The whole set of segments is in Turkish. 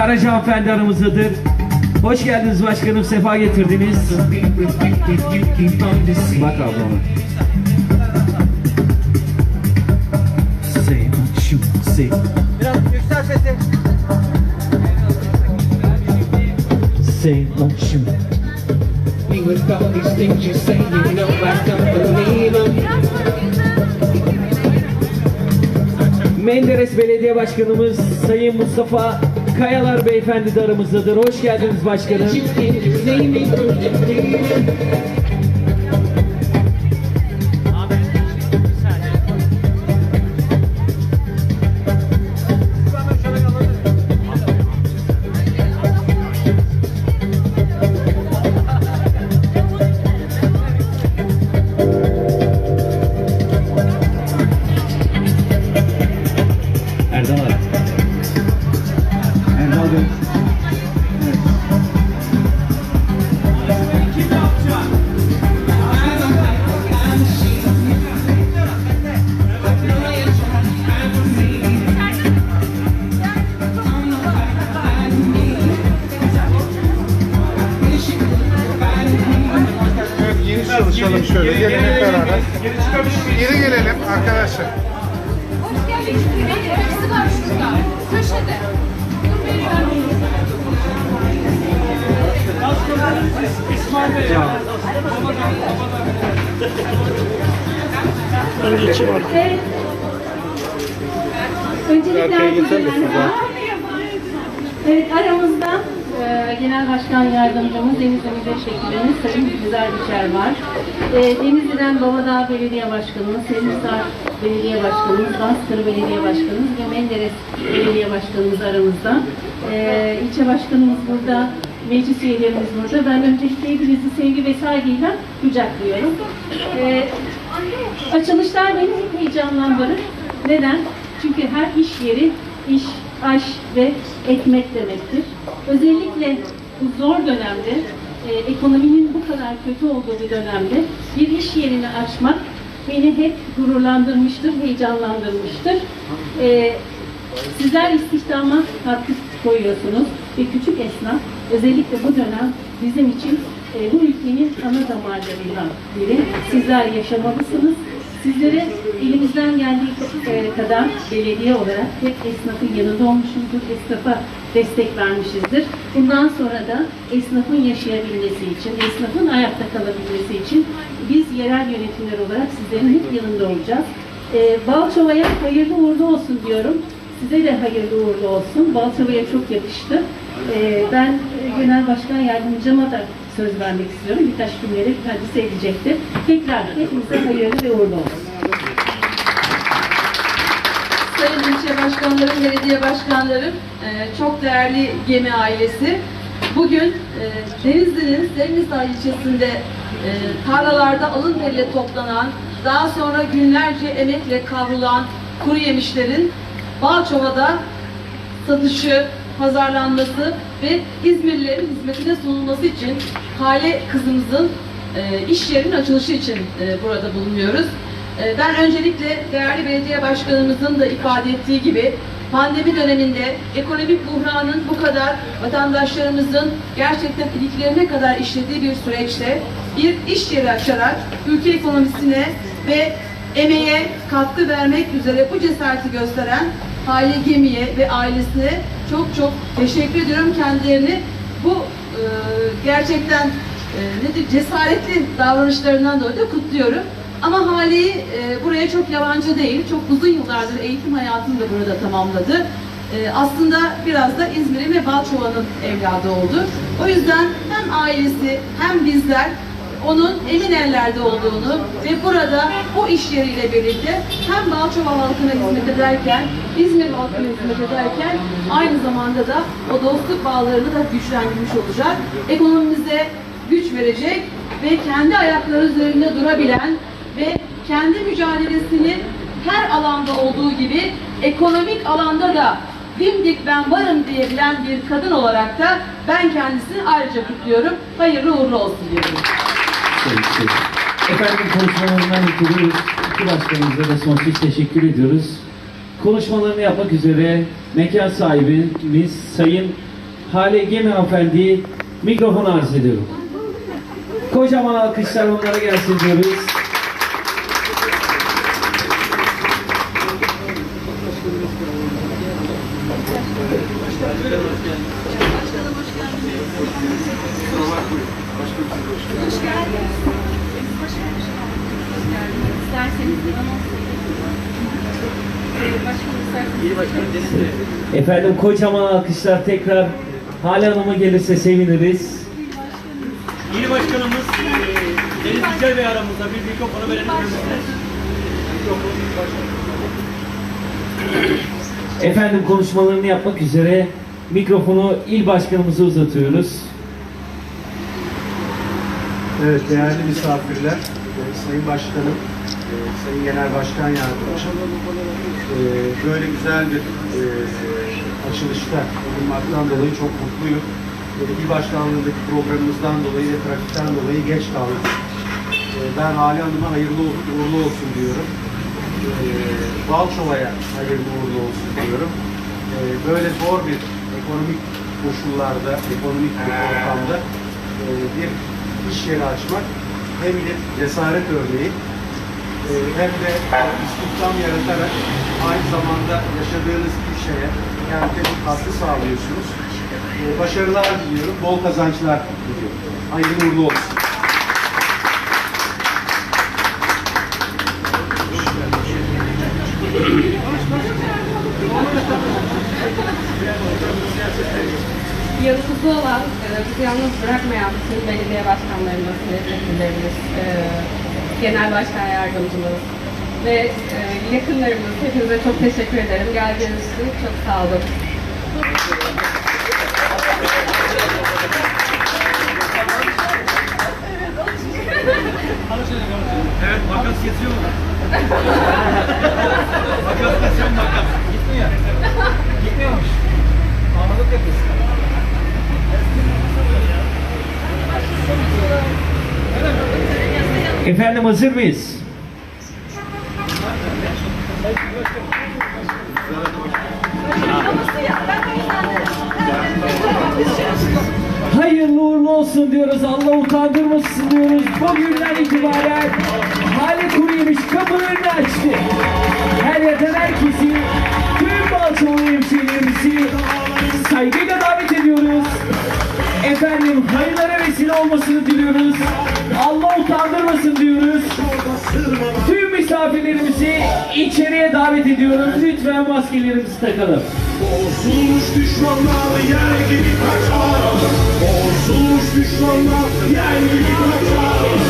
Karaca hanımefendi aramızdadır. Hoş geldiniz başkanım, sefa getirdiniz. Bak ablama. Biraz yüksel sesi. Say, shoot. With all these things you say, you know I don't believe 'em. Menderes Belediye Başkanımız Sayın Mustafa Kayalar Beyefendi de aramızdadır. Hoş geldiniz başkanım. Arkadaşlar. Hoş geldiniz. Hepsi var şurada. Köşede. Dur beyefendi. Evet. Öncelikle Arkaya geçer herkese merhaba. Evet aramızda e, Genel Başkan Yardımcımız Denizli Milletvekilimiz Sayın Güzel Biçer var. E, Denizli'den Babadağ Belediye Başkanımız, Selimsar Belediye Başkanımız, Bastır Belediye Başkanımız ve Menderes Belediye Başkanımız aramızda. E, ilçe Başkanımız burada, meclis üyelerimiz burada. Ben öncelikle hepinizi sevgi ve saygıyla kucaklıyorum. E, Açılışlar beni hep heyecanlandırır. Neden? Çünkü her iş yeri iş, aş ve ekmek demektir. Özellikle bu zor dönemde, e, ekonominin bu kadar kötü olduğu bir dönemde bir iş yerini açmak beni hep gururlandırmıştır, heyecanlandırmıştır. E, sizler istihdama katkı koyuyorsunuz ve küçük esnaf özellikle bu dönem bizim için e, bu ülkenin ana damarlarından biri. Sizler yaşamalısınız. Sizlere elimizden geldiği e, kadar belediye olarak hep esnafın yanında olmuşuzdur, esnafa destek vermişizdir. Bundan sonra da esnafın yaşayabilmesi için, esnafın ayakta kalabilmesi için biz yerel yönetimler olarak sizlerin hep yanında olacağız. E, Balçova'ya hayırlı uğurlu olsun diyorum. Size de hayırlı uğurlu olsun. Balçova'ya çok yakıştı. E, ben Genel Başkan Yardımcıma da söz vermek istiyorum. Birkaç cümleyle kendisi edecektir. Tekrar hepinize hayırlı ve uğurlu olsun. Sayın ilçe başkanlarım, belediye başkanlarım, e, çok değerli gemi ailesi. Bugün e, Denizli'nin Serinhisar ilçesinde e, tarlalarda alın teriyle toplanan, daha sonra günlerce emekle kavrulan kuru yemişlerin Balçova'da satışı, pazarlanması ve İzmirlilerin hizmetine sunulması için Hale kızımızın e, iş yerinin açılışı için e, burada bulunuyoruz. E, ben öncelikle değerli belediye başkanımızın da ifade ettiği gibi pandemi döneminde ekonomik buhranın bu kadar vatandaşlarımızın gerçekten iliklerine kadar işlediği bir süreçte bir iş yeri açarak ülke ekonomisine ve emeğe katkı vermek üzere bu cesareti gösteren Hale Gemi'ye ve ailesine çok çok teşekkür ediyorum. Kendilerini bu e, gerçekten e, nedir cesaretli davranışlarından dolayı da kutluyorum. Ama Hale'yi e, buraya çok yabancı değil, çok uzun yıllardır eğitim hayatını da burada tamamladı. E, aslında biraz da İzmir'in ve Balçova'nın evladı oldu. O yüzden hem ailesi hem bizler onun emin ellerde olduğunu ve burada bu iş yeriyle birlikte hem Balçova halkına hizmet ederken, İzmir halkına hizmet ederken aynı zamanda da o dostluk bağlarını da güçlendirmiş olacak. Ekonomimize güç verecek ve kendi ayakları üzerinde durabilen ve kendi mücadelesini her alanda olduğu gibi ekonomik alanda da dimdik ben varım diyebilen bir kadın olarak da ben kendisini ayrıca kutluyorum. Hayırlı uğurlu olsun diyorum. Efendim konuşmalarından bitiriyoruz. İki başkanımıza da sonsuz teşekkür ediyoruz. Konuşmalarını yapmak üzere mekan sahibimiz Sayın Hale Gemi hanımefendiyi mikrofonu arz ediyorum. Kocaman alkışlar onlara gelsin diyoruz. Efendim kocaman alkışlar tekrar Hale Hanım'a gelirse seviniriz. Yeni başkanımız eee, Deniz Yücel Bey aramızda bir mikrofonu verelim. Efendim konuşmalarını yapmak üzere mikrofonu il başkanımıza uzatıyoruz. Evet, değerli misafirler, e, Sayın Başkanım, e, Sayın Genel Başkan Yardımcım, e, böyle güzel bir e, açılışta bulunmaktan dolayı çok mutluyum. İl Başkanlığı'ndaki programımızdan dolayı ve trafikten dolayı geç kaldık. E, Ben Hali Hanım'a hayırlı uğurlu olsun diyorum. Balçova'ya hayırlı uğurlu olsun diyorum. Böyle zor bir ekonomik koşullarda, ekonomik bir ortamda bir iş yeri açmak hem bir cesaret örneği hem de istihdam yaratarak aynı zamanda yaşadığınız bir şeye kente bir katkı sağlıyorsunuz. E, Başarılar diliyorum, bol kazançlar diliyorum. Hayırlı uğurlu olsun. yanımızda olan, e, bizi yalnız bırakmayan bütün belediye başkanlarımız, milletvekillerimiz, e, genel başkan yardımcımız ve e, yakınlarımız, hepinize çok teşekkür ederim. Geldiğiniz için çok sağ olun. Efendim hazır mıyız? Hayırlı uğurlu olsun diyoruz. Allah utandırmasın diyoruz. Bugünden itibaren Hale Kuruyemiş kapılarını açtı. Her yerden herkesi, tüm Balçoğlu hemşehrilerimizi saygıyla davet ediyoruz. Efendim hayırlara vesile olmasını diliyoruz. Allah utandırmasın diyoruz. Tüm misafirlerimizi içeriye davet ediyoruz. Lütfen maskelerimizi takalım. Bozulmuş düşmanlar yer gibi kaçar Bozulmuş düşmanlar yer gibi kaçar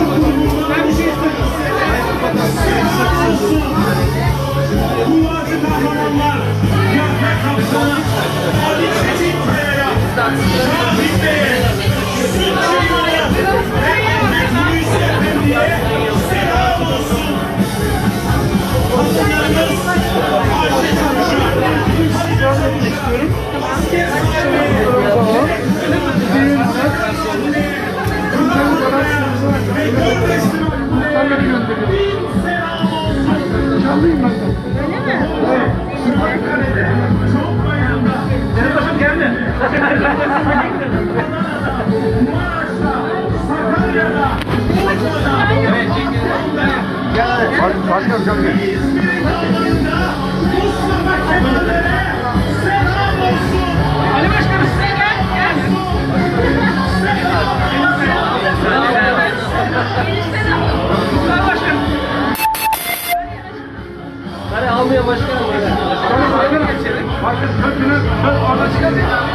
istiyorum. Başkanım Hani almıyor başkanım. Başkanım, başkanım, orada çıkacak. Öyle alalım.